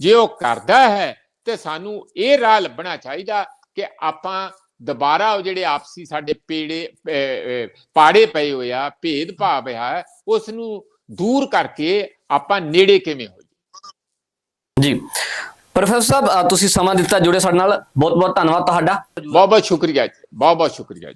ਜੇ ਉਹ ਕਰਦਾ ਹੈ ਤੇ ਸਾਨੂੰ ਇਹ ਰਾਹ ਲੱਭਣਾ ਚਾਹੀਦਾ ਕਿ ਆਪਾਂ ਦੁਬਾਰਾ ਉਹ ਜਿਹੜੇ ਆਪਸੀ ਸਾਡੇ ਪੇੜੇ ਅਹ, ਪਾੜੇ ਪਏ ਹੋਏ ਆ ਭੇਦ ਭਾਵ ਹੈ ਉਸ ਨੂੰ ਦੂਰ ਕਰਕੇ ਆਪਾਂ ਨੇੜੇ ਕਿਵੇਂ ਹੋਈਏ? ਜੀ। ਪ੍ਰੋਫੈਸਰ ਸਾਹਿਬ ਤੁਸੀਂ ਸਮਾਂ ਦਿੱਤਾ ਜੁੜੇ ਸਾਡੇ ਨਾਲ। ਬਹੁਤ ਬਹੁਤ ਧੰਨਵਾਦ ਤੁਹਾਡਾ। ਬਹੁਤ ਬਹੁਤ ਸ਼ੁਕਰੀਆ ਜੀ। ਬਹੁਤ ਬਹੁਤ ਸ਼ੁਕਰੀਆ